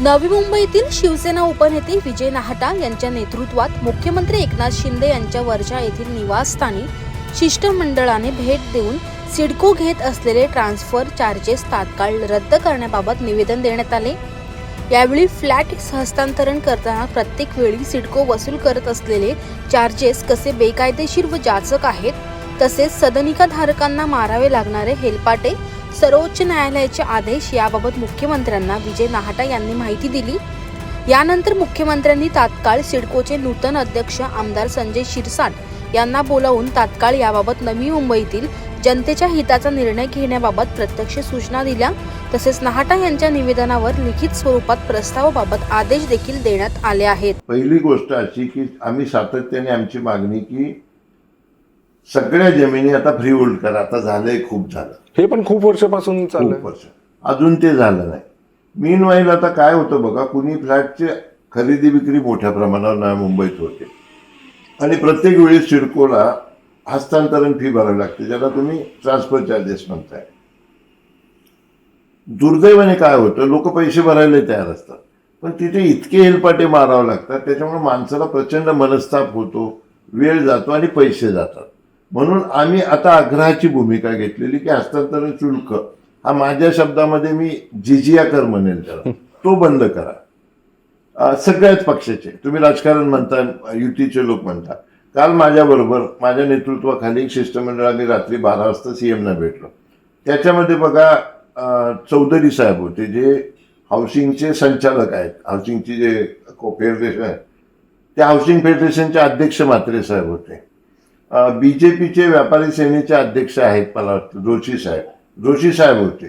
नवी मुंबईतील शिवसेना उपनेते विजय नाहटा यांच्या नेतृत्वात मुख्यमंत्री एकनाथ शिंदे यांच्या वर्षा येथील निवासस्थानी शिष्टमंडळाने भेट देऊन सिडको घेत असलेले ट्रान्सफर चार्जेस तात्काळ रद्द करण्याबाबत निवेदन देण्यात आले. यावेळी फ्लॅट हस्तांतरण करताना प्रत्येक वेळी सिडको वसूल करत असलेले चार्जेस कसे बेकायदेशीर व जाचक आहेत तसेच सदनिका धारकांना मारावे लागणारे हेलपाटे सर्वोच्च न्यायालयाचे आदेश याबाबत मुख्यमंत्र्यांना विजय नाहटा यांनी माहिती दिली. यानंतर मुख्यमंत्र्यांनी तात्काळ सिडकोचे नूतन अध्यक्ष आमदार संजय शिरसाट यांना बोलावून तात्काळ याबाबत नवी मुंबईतील जनतेच्या हिताचा निर्णय घेण्याबाबत प्रत्यक्ष सूचना दिल्या. तसेच नाहटा यांच्या निवेदनावर लिखित स्वरूपात प्रस्तावाबाबत आदेश देखील देण्यात आले आहेत. पहिली गोष्ट अशी की आम्ही सातत्याने आमची मागणी की सगळ्या जमिनी आता फ्री होल्ड करा. आता झालंय खूप झालं. हे पण खूप वर्षापासून चाललंय. खूप वर्ष. अजून ते झालं नाही. मीन वाईल आता काय होतं बघा कुणी फ्लॅटची खरेदी विक्री मोठ्या प्रमाणावर नव्या मुंबईत होते. आणि प्रत्येक वेळी सिडकोला हस्तांतरण फी भरावी लागते ज्याला तुम्ही ट्रान्सफर चार्जेस म्हणताय. दुर्दैवाने काय होतं लोक पैसे भरायला तयार असतात. पण तिथे इतके हेलपाटे मारावे लागतात त्याच्यामुळे माणसाला प्रचंड मनस्ताप होतो वेळ जातो आणि पैसे जातात. म्हणून आम्ही आता आग्रहाची भूमिका घेतलेली की हस्तांतरण शुल्क हा माझ्या शब्दामध्ये मी जिजिया कर म्हणेल त्याला तो बंद करा. सगळ्याच पक्षाचे. तुम्ही राजकारण म्हणता युतीचे लोक म्हणता. काल माझ्याबरोबर माझ्या नेतृत्वाखाली एक शिष्टमंडळ आम्ही रात्री बारा वाजता सीएमना भेटलो. त्याच्यामध्ये बघा चौधरी साहेब होते जे हाऊसिंगचे संचालक आहेत. हाऊसिंगची जे फेडरेशन आहे त्या हाऊसिंग फेडरेशनचे अध्यक्ष म्हात्रे साहेब होते. बी जे पीचे व्यापारी सेनेचे अध्यक्ष आहेत मला वाटतं जोशी साहेब. जोशी साहेब होते.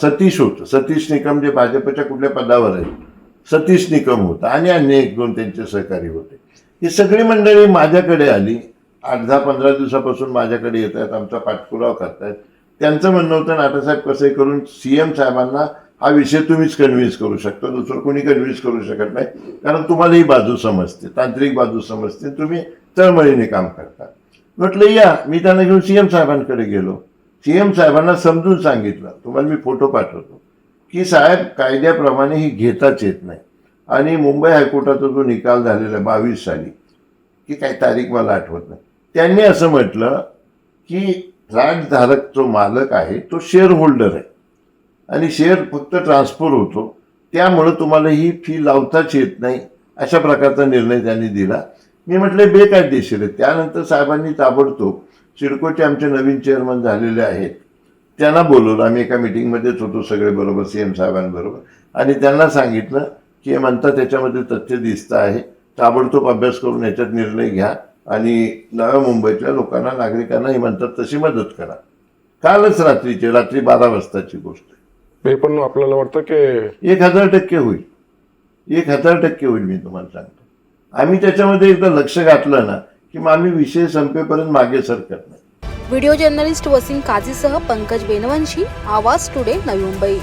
सतीश होतं. सतीश निकम जे भाजपच्या कुठल्या पदावर आहेत सतीश निकम होता आणि अन्य एक दोन त्यांचे सहकारी होते. ही सगळी मंडळी माझ्याकडे आली. आठ दहा पंधरा दिवसापासून माझ्याकडे येत आहेत आमचा पाठपुरावा करतायत. त्यांचं म्हणणं होतं नाटासाहेब कसं करून सी एम साहेबांना हा विषय तुम्हीच कन्व्हिन्स करू शकता दुसरं कोणी कन्व्हिन्स करू शकत नाही. कारण तुम्हाला ही बाजू समजते तांत्रिक बाजू समजते. तुम्ही तळमळीने काम करता म्हटलं या मी त्यांना घेऊन सी एम साहेबांकडे गेलो. सी एम साहेबांना समजून सांगितलं. तुम्हाला मी फोटो पाठवतो. की साहेब कायद्याप्रमाणे ही घेताच येत नाही. आणि मुंबई हायकोर्टाचा जो निकाल झालेला आहे बावीस साली की काही तारीख मला आठवत नाही. त्यांनी असं म्हटलं की राजधारक जो मालक आहे तो शेअर होल्डर आहे. आणि शेअर फक्त ट्रान्सफर होतो. त्यामुळं तुम्हाला ही फी लावताच येत नाही अशा प्रकारचा निर्णय त्यांनी दिला. मी म्हटले बेकायदेशीर आहे त्यानंतर साहेबांनी ताबडतोब सिडकोचे आमचे नवीन चेअरमन झालेले आहेत. त्यांना बोलवलं. आम्ही एका मिटिंगमध्येच होतो सगळे बरोबर सी एम साहेबांबरोबर. आणि त्यांना सांगितलं की हे म्हणतात त्याच्यामध्ये तथ्य दिसतं आहे. ताबडतोब अभ्यास करून याच्यात निर्णय घ्या आणि नव्या मुंबईतल्या लोकांना नागरिकांना हे म्हणतात तशी मदत करा. कालच रात्रीची रात्री बारा वाजताची गोष्ट हे पण आपल्याला वाटतं की एक हजार टक्के होईल. एक हजार टक्के होईल मी तुम्हाला सांगतो. आम्ही त्याच्यामध्ये एकदा लक्ष घातलं ना की मग आम्ही विषय संपेपर्यंत मागे सरकत नाही. व्हिडिओ जर्नलिस्ट वसीम काझीसह पंकज बेनवंशी आवाज टुडे नवी मुंबई.